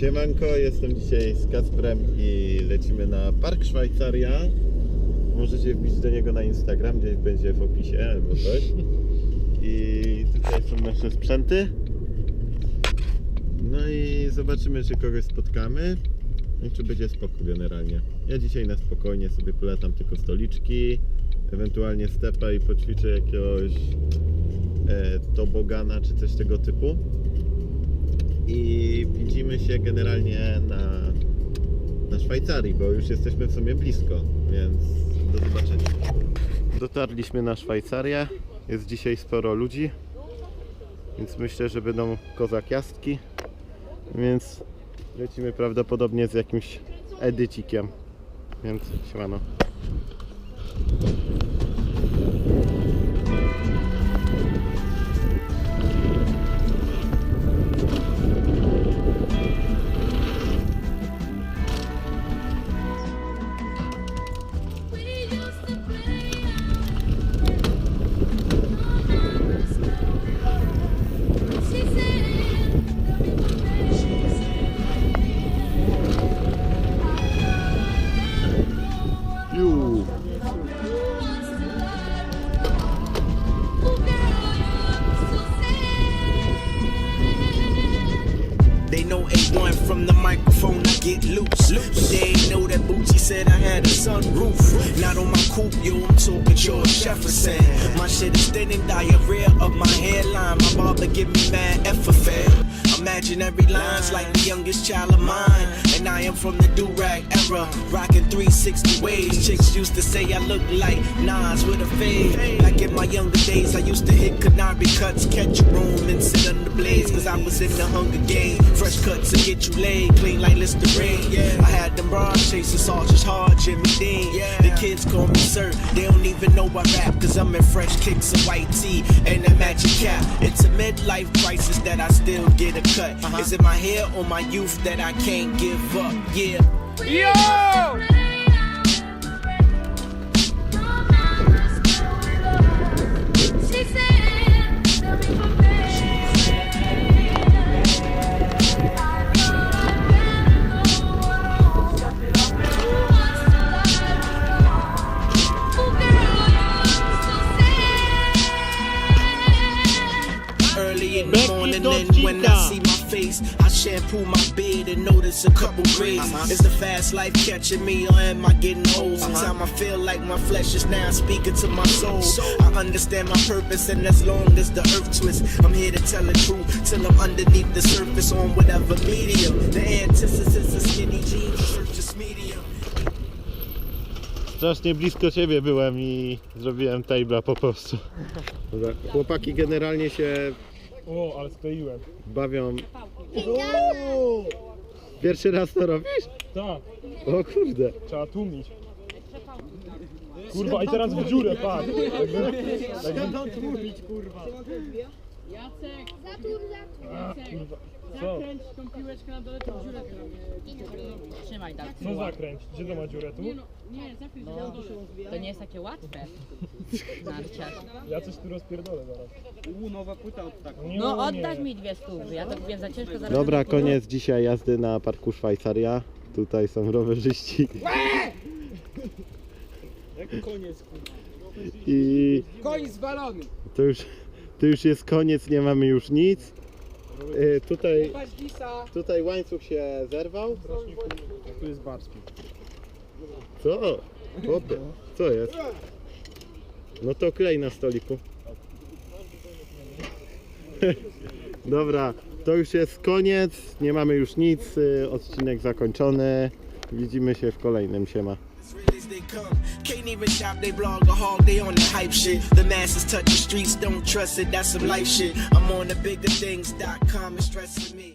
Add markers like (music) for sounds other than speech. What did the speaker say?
Siemanko, jestem dzisiaj z Kacprem i lecimy na Park Szwajcaria. Możecie wbić do niego na Instagram, gdzieś będzie w opisie albo coś. I tutaj są nasze sprzęty. No i zobaczymy, czy kogoś spotkamy i czy będzie spoko generalnie. Ja dzisiaj na spokojnie sobie polecam tylko stoliczki, ewentualnie stepę i poćwiczę jakiegoś e, tobogana czy coś tego typu i widzimy się generalnie na, na Szwajcarii, bo już jesteśmy w sumie blisko, więc do zobaczenia. Dotarliśmy na Szwajcarię, jest dzisiaj sporo ludzi, więc myślę, że będą kozak jazdki, więc lecimy prawdopodobnie z jakimś edycikiem, więc siemano. They know A1 from the microphone, I get loose. But they ain't know that Bootsy said I had a sunroof. Not on my coupe, yo, I'm talking George Jefferson. My shit is thin and diarrhea of my hairline. Imaginary lines like the youngest child of mine. And I am from the do-rag era, rocking 360 ways. Chicks used to say I look like Nas with a fade. Back in my younger days, I used to hit Canary cuts, catch a room and sit under blaze. Cause I was in the Hunger Game. Fresh cuts to get you laid, clean like Listerine. I had them bras chasing sausage hard, Jimmy Dean. The kids call me sir, they don't even know I rap. Cause I'm in fresh kicks, a white tee, and a magic cap. It's a midlife crisis that I still get a cut. Uh-huh. Is it my hair or my youth that I can't give up? Yeah. Early shampoo my beard and notice a couple grays. Is the fast life catching me, or am I getting old? Sometimes I feel like my flesh is now speaking to my soul. I understand my purpose, and as long as the earth twists, I'm here to tell the truth till I'm underneath the surface on whatever medium. The antithesis of skinny jeans, surface medium. Strasznie blisko ciebie byłem i zrobiłem tabla po prostu. Chłopaki generalnie się O, ale skleiłem. bawią. Pierwszy raz to robisz? Tak, O kurde. trzeba tłumić. Kurwa, i teraz w dziurę, patrz. Jakby, Jacek, Zatur, zatur. kurwa. Co? zakręć tą piłeczkę na dole, tą dziurę Trzymaj tak. Co zakręć? Gdzie to ma dziurę? Tu? Nie no, nie, zakręć No, na dole. to nie jest takie łatwe. (laughs) Narciarz. Ja coś tu rozpierdolę zaraz. Nie, No nie. oddasz mi dwie stówy, ja to wiem za ciężko zaraz. Dobra, koniec dzisiaj jazdy na parku Szwajcaria. Tutaj są rowerzyści. (laughs) Jak koniec, kurwa. I Koń zwalony. to już, to już jest koniec, nie mamy już nic. Y, tutaj, tutaj łańcuch się zerwał. Tu jest Barski. Co? Chłopie, co jest? No to klej na stoliku. (laughs) Dobra, to już jest koniec, nie mamy już nic, y, odcinek zakończony. Widzimy się w kolejnym, siema. As they come. Can't even shop, they blog a hog, they on the hype shit. The masses touch the streets, don't trust it, that's some life shit. I'm on the bigger things.com, it's stressing me.